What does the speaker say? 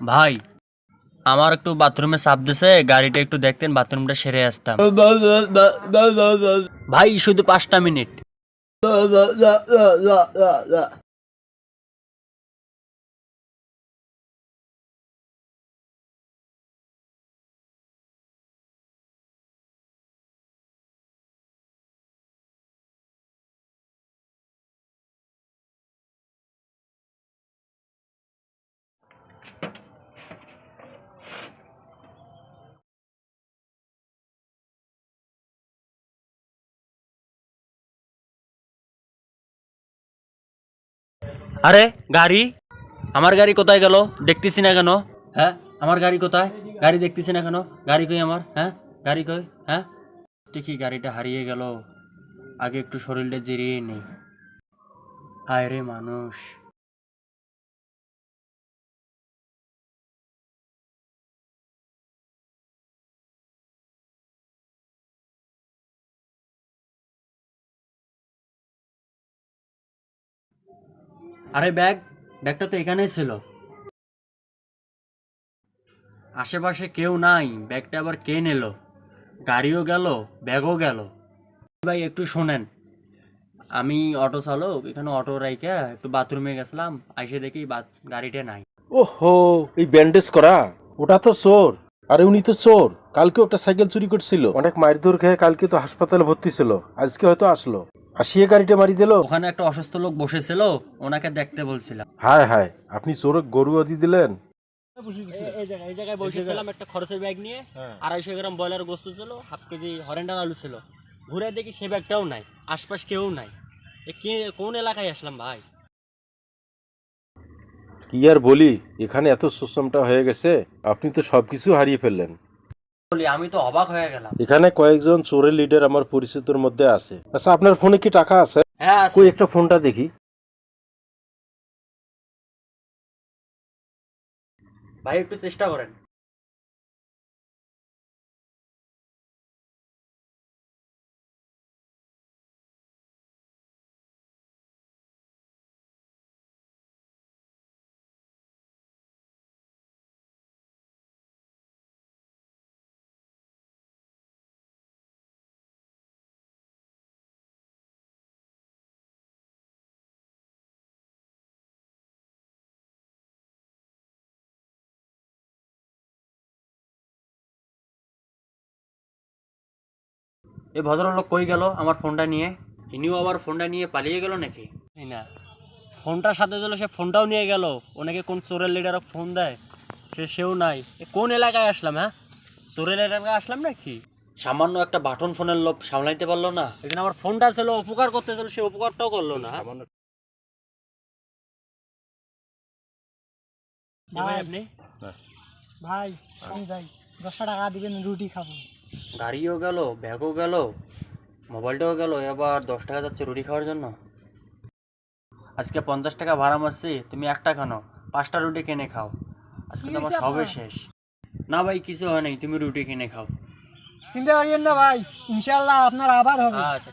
ভাই, আমার একটু বাথরুমে সাপ দিছে, গাড়িটা একটু দেখতেন, বাথরুমটা সেরে আসতাম। ভাই, শুধু পাঁচটা মিনিট। আরে, গাড়ি? আমার গাড়ি কোথায় গেল? দেখতেছি না কেন। হ্যাঁ আমার গাড়ি কোথায়? গাড়ি দেখতেছি না কেন? গাড়ি কই আমার? হ্যাঁ গাড়ি কই? হ্যাঁ? দেখি গাড়িটা হারিয়ে গেল। আগে একটু শরীরটা জিরিয়ে নেই হায় রে মানুষ। আরে ব্যাগ, ব্যাগটা তো এখানেই ছিল। আশেপাশে কেউ নাই, ব্যাগটা আবার কে নিল? গাড়িও গেল, ব্যাগও গেল। ভাই, একটু শোনেন। আমি অটো চালক, এখানে অটো রাইকা একটু বাথরুমে গেছিলাম, আইসে দেখি গাড়িটা নাই। ওহো, এই ব্যান্ডেজ করা? ওটা তো চোর। আরে উনি তো চোর। কালকে একটা সাইকেল চুরি করছিল। অনেক মারধর খেয়ে কালকে তো হাসপাতালে ভর্তি ছিল। আজকে হয়তো আসলো। আসিয়ে গাড়িটা মারি দিল? ওখানে একটা অসুস্থ লোক বসেছিল ওনাকে দেখতে বলছিলাম। হায় হায় আপনি চোরে গরু আদি দিলেন? এই জায়গায় এই জায়গায় বসেছিলাম একটা খরচের ব্যাগ নিয়ে আড়াইশো গ্রাম ব্রয়লার গোস্ত ছিল হাফ কেজি হরেন্ডার আলু ছিল। ঘুরে দেখি সে ব্যাগটাও নাই আশপাশ কেউ নাই। এ কে কোন এলাকায় আসলাম ভাই? কি আর বলি এখানে এত সুষমটা হয়ে গেছে আপনি তো সবকিছু হারিয়ে ফেললেন। আমি তো অবাক হয়ে গেলাম। এখানে কয়েকজন চোরের লিডার আমার পরিচিতর মধ্যে আছে। আচ্ছা আপনার ফোনে কি টাকা আছে? হ্যাঁ আছে। কই একটা ফোনটা দেখি। ভাই একটু চেষ্টা করেন। এই ভদ্রলোক কই গেল আমার ফোনটা নিয়ে? ইনিও আবার ফোনটা নিয়ে পালিয়ে গেল নাকি? না ফোনটার সাথে দিল সে ফোনটাও নিয়ে গেল। ওনাকে কোন চোরের লিডার ফোন দেয়? সে সেও নাই। এ কোন এলাকায় আসলাম হ্যাঁ? চোরের এলাকায় আসলাম নাকি? সামান্য একটা বাটন ফোনের লোভ সামলাইতে পারল না। এখানে আমার ফোনটা ছিল উপকার করতে ছিল সে উপকারটাও করল না? ভাই আপনি ভাই দশটা টাকা দিবেন রুটি খাব। গাড়িও গেল ব্যাগও গেল মোবাইলটাও গেল এবার দশ টাকা যাচ্ছে রুটি খাওয়ার জন্য। আজকে পঞ্চাশ টাকা ভাড়া মারছি তুমি একটা খানো পাঁচটা রুটি কিনে খাও। আজকে তোমার সবে শেষ। না ভাই কিছু হয় নাই তুমি রুটি কিনে খাও। চিন্তা করিয়েন না ভাই ইনশাল্লাহ আপনার আবার হবে। আচ্ছা